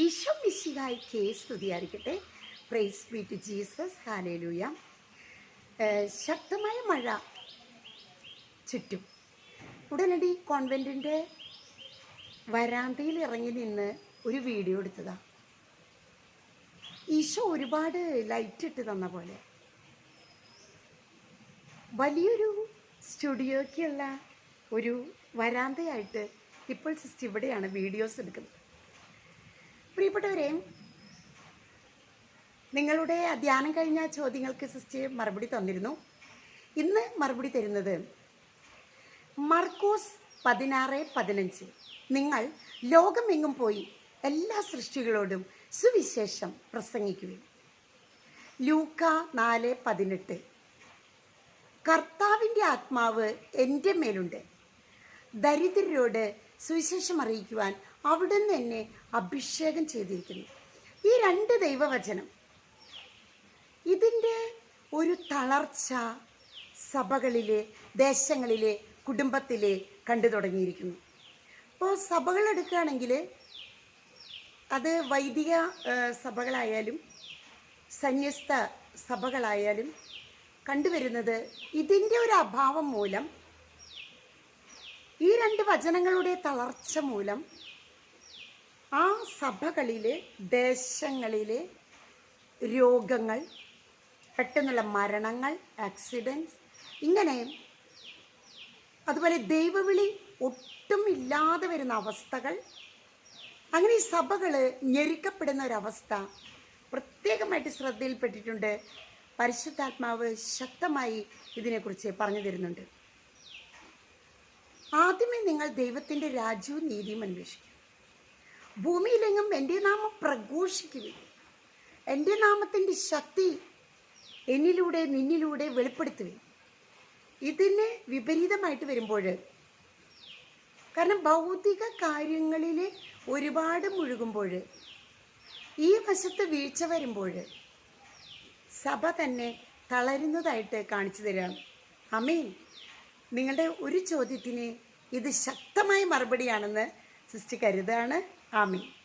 ഈശോ മിശിഹായിക്ക് സ്തുതിയായിരിക്കട്ടെ. Praise be to Jesus hallelujah ശക്തമായ മഴ ചുറ്റും. ഉടനടി കോൺവെന്റിന്റെ വരാന്തയിൽ ഇറങ്ങി നിന്ന് ഒരു വീഡിയോ എടുത്തതാ. ഈശോ ഒരുപാട് ലൈറ്റ് ഇട്ട് തന്ന പോലെ. വലിയൊരു സ്റ്റുഡിയോയ്ക്കുള്ള ഒരു വരാന്തയായിട്ട് ഇപ്പോൾ സിസ്റ്റ് ഇവിടെയാണ് വീഡിയോസ് എടുക്കുന്നത്. പ്രിയപ്പെട്ടവരെ നിങ്ങളുടെ ധ്യാനം കഴിഞ്ഞ ചോദ്യങ്ങൾക്ക് സിസ്റ്റർ മറുപടി തന്നിരുന്നു. ഇന്ന് മറുപടി തരുന്നത് മർക്കോസ് പതിനാറ് പതിനഞ്ച്. നിങ്ങൾ ലോകമെങ്ങും പോയി എല്ലാ സൃഷ്ടികളോടും സുവിശേഷം പ്രസംഗിക്കുകയും ലൂക്ക നാല് പതിനെട്ട്. കർത്താവിന്റെ ആത്മാവ് എന്റെ മേലുണ്ട്. ദരിദ്രരോട് സുവിശേഷം അറിയിക്കുവാൻ അവിടുന്ന് എന്നെ അഭിഷേകം ചെയ്തിരിക്കുന്നു. ഈ രണ്ട് ദൈവവചനം ഇതിന്റെ ഒരു തളർച്ച സഭകളിലെ ദേശങ്ങളിലെ കുടുംബത്തിലെ കണ്ടു തുടങ്ങിയിരിക്കുന്നു. ഇപ്പോൾ സഭകൾ എടുക്കുകയാണെങ്കിൽ അത് വൈദിക സഭകളായാലും സന്യസ്ത സഭകളായാലും കണ്ടുവരുന്നത് ഇതിന്റെ ഒരു അഭാവം മൂലം ഈ രണ്ട് വചനങ്ങളുടെ തളർച്ച മൂലം ആ സഭകളിലെ ദേശങ്ങളിലെ രോഗങ്ങൾ പെട്ടെന്നുള്ള മരണങ്ങൾ ആക്സിഡൻസ് ഇങ്ങനെ അതുപോലെ ദൈവവിളി ഒട്ടും ഇല്ലാതെ വരുന്ന അവസ്ഥകൾ അങ്ങനെ ഈ സഭകൾ ഞെരുക്കപ്പെടുന്ന ഒരവസ്ഥ പ്രത്യേകമായിട്ട് ശ്രദ്ധയിൽപ്പെട്ടിട്ടുണ്ട്. പരിശുദ്ധാത്മാവ് ശക്തമായി ഇതിനെക്കുറിച്ച് പറഞ്ഞു തരുന്നുണ്ട്. ആദ്യമേ നിങ്ങൾ ദൈവത്തിന്റെ രാജ്യവും നീതിയും അന്വേഷിക്കും ഭൂമിയിലെങ്ങും എന്റെ നാമം പ്രഘോഷിക്കുക എന്റെ നാമത്തിന്റെ ശക്തി എന്നിലൂടെ നിന്നിലൂടെ വെളിപ്പെടുത്തുകയും ഇതിന് വിപരീതമായിട്ട് വരുമ്പോൾ കാരണം ഭൗതിക കാര്യങ്ങളിൽ ഒരുപാട് മുഴുകുമ്പോൾ ഈ വശത്ത് വീഴ്ച വരുമ്പോൾ സഭ തന്നെ തളരുന്നതായിട്ട് കാണിച്ചു തരാം. അമീൻ നിങ്ങളുടെ ഒരു ചോദ്യത്തിന് ഇത് ശക്തമായ മറുപടിയാണെന്ന് സിസ്റ്റർ കരുതാണ്. 阿米。